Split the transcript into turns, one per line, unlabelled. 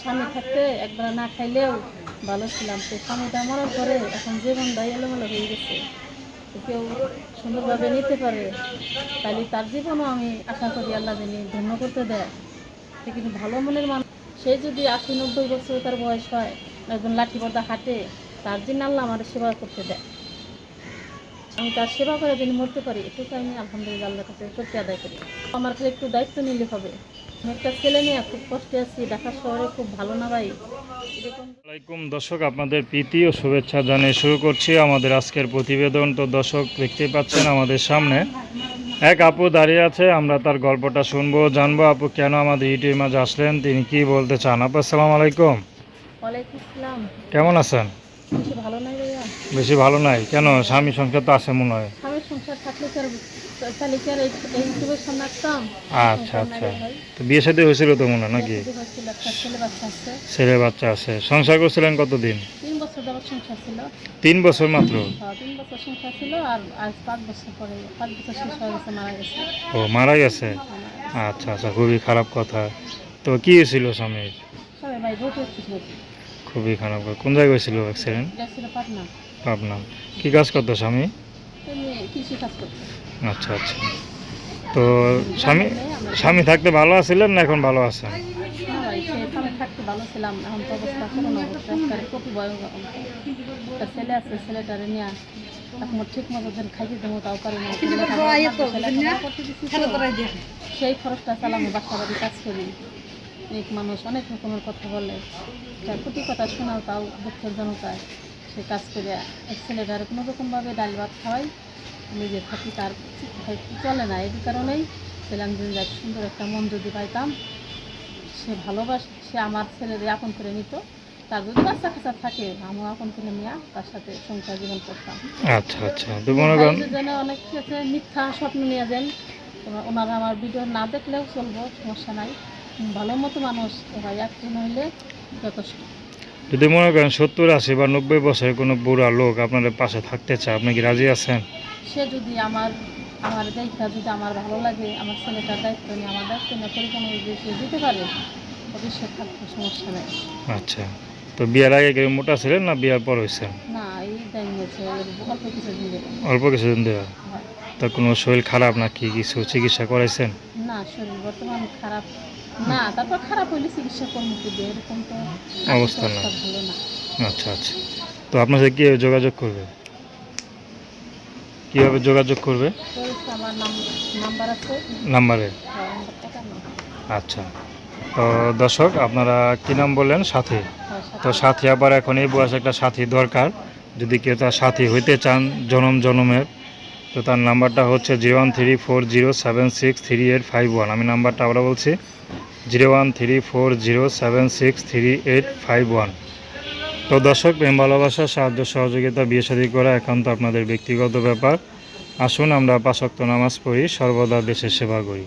স্বামী থাকতে একবার না খাইলেও ভালো ছিলাম। তো স্বামীটা মরার পরে এখন জীবনটা এলোমেলো হয়ে গেছে। কেউ সুন্দরভাবে নিতে পারে, তাহলে তার জীবনও আমি আশা করি আল্লাহ জানি ধন্য করতে দেয়। সে কিন্তু ভালো মনের মানুষ। সে যদি আশি নব্বই বছর তার বয়স হয়, একজন লাঠি পর্দা হাঁটে, তার জন্য আল্লাহ আমার সেবা করতে দেয়। আমি তার সেবা করে যদি মরতে পারি, এটুকু আমি আলহামদুলিল্লাহ আল্লাহর কাছে সত্যি আদায় করি। আমার একটু দায়িত্ব নিলে হবে। একটা ছেলে নিয়ে খুব কষ্টে আছি ঢাকা শহরে খুব ভালো না ভাই? এরকম
দর্শক আপনাদের প্রীতি ও শুভেচ্ছা জানিয়ে শুরু করছি আমাদের আজকের প্রতিবেদন। তো দর্শক দেখতেই পাচ্ছেন আমাদের সামনে এক আপু দাঁড়িয়ে আছে আমরা তার গল্পটা শুনব জানব আপু কেন আমাদের ইউটিউবের মাঝে আসলেন তিনি কি বলতে চান? আপু আসসালামু আলাইকুম। কেমন আছেন?
বেশি ভালো নাই
বেশি ভালো নাই কেন? স্বামী সংসার তো আছে মনে হয়
স্বামীর সংসার থাকলে কি আর তাহলে কি আর এই এই সামনে আসতাম
আচ্ছা আচ্ছা। তো বিয়ে সাথে হয়েছিল তো মনে হয় নাকি?
একটা ছেলে বাচ্চা আছে।
সংসার করছিলেন কতদিন?
তিন বছর যাবত সংসার ছিল।
তিন বছর মাত্র?
হ্যাঁ, তিন বছর সংসার ছিল আর আজ পাঁচ বছর পরে পাঁচ বছর শেষ হয়ে গেছে মারা গেছে।
ও মারা গেছে? আচ্ছা আচ্ছা খুবই খারাপ কথা। তো কি হয়েছিল স্বামীর?
ভাই
খুবই খারাপ। কোন জায়গায় হয়েছিল অ্যাক্সিডেন্ট পাবনা কি কাজ করতো স্বামী?
কৃষি কাজ করতে।
আচ্ছা আচ্ছা। তো স্বামী স্বামী থাকতে ভালো আছিলেন না এখন ভালো আছেন?
ভাই থাকতে ভালো ছিলাম এখন তো অবস্থা করুন অবস্থা কপি বয় একটা ছেলে আছে ছেলেটারে নিয়ে এখন ঠিক মতো যেন খাইতে দেবো তাও। সেই খরচটা চালানো বাসা বাড়ি কাজ করি। অনেক মানুষ অনেক রকমের কথা বলে। তার প্রতি কথা শোনাও তাও দুঃখের জনতায়। সে কাজ করে এক ছেলেটার কোনো রকমভাবে ডাল ভাত খাওয়াই নিজে থাকি তার চলে না। এই কারণেই ছিলাম যে যাক সুন্দর একটা মন যদি পাইতাম। সে ভালোবাস সে আমার ছেলের আপন করে নিত। তার যদি বাচ্চা কাচ্চা থাকে আমিও আপন করে নিয়ে তার সাথে সংসার জীবন করতাম।
আচ্ছা আচ্ছা
যেন অনেক ক্ষেত্রে মিথ্যা স্বপ্ন নিয়ে যান। ওনারা আমার ভিডিও না দেখলেও চলবো সমস্যা নাই। ভালো মতো মানুষ ভাই একজন হইলে যথেষ্ট।
যদি মনে করেন সত্তর আশি বা নব্বই বছরের কোনো বুড়া লোক আপনাদের পাশে থাকতে চায় আপনি কি রাজি আছেন?
সে যদি আমার আমার দেখা যদি আমার ভালো লাগে আমার ছেলেটার দায়িত্ব নিয়ে আমার দায়িত্ব নিয়ে পরিপূর্ণ যদি সে দিতে পারে ভবিষ্যৎ থাকতে সমস্যা নেই।
আচ্ছা তো বিয়ের আগে কেউ মোটা ছিলেন না বিয়ের পর হয়েছেন?
না এই টাইম হয়েছে অল্প কিছু দিন দেবে
অল্প কিছুদিন দেওয়া তা কোনো শরীর খারাপ নাকি? কিছু চিকিৎসা করাইছেন
না শরীর বর্তমান খারাপ। না তারপর খারাপ হইলে চিকিৎসা করবে এরকম তো
অবস্থা না। আচ্ছা আচ্ছা। তো আপনার সাথে কীভাবে যোগাযোগ করবে? কীভাবে যোগাযোগ করবে?
তো আমার নাম নাম্বার আছে।
নাম্বারে?
হ্যাঁ।
আচ্ছা। তো দর্শক আপনারা কী নাম বললেন? সাথী।
হ্যাঁ,
তো সাথী আবার এখন এই বয়সে একটা সাথী দরকার। যদি কেউ তার সাথী হইতে চান জনম জনমের তো তার নাম্বারটা হচ্ছে zero one three four zero seven six three eight five one. আমি নাম্বারটা আবার বলছি, zero one three four zero seven six three eight five one. তো দর্শক, প্রেম, ভালোবাসা, সাহায্য, সহযোগিতা, বিয়ে শাদী করা একান্ত আপনাদের ব্যক্তিগত ব্যাপার। আসুন আমরা পাশক্ত নামাজ পড়ি, সর্বদা দেশের সেবা করি।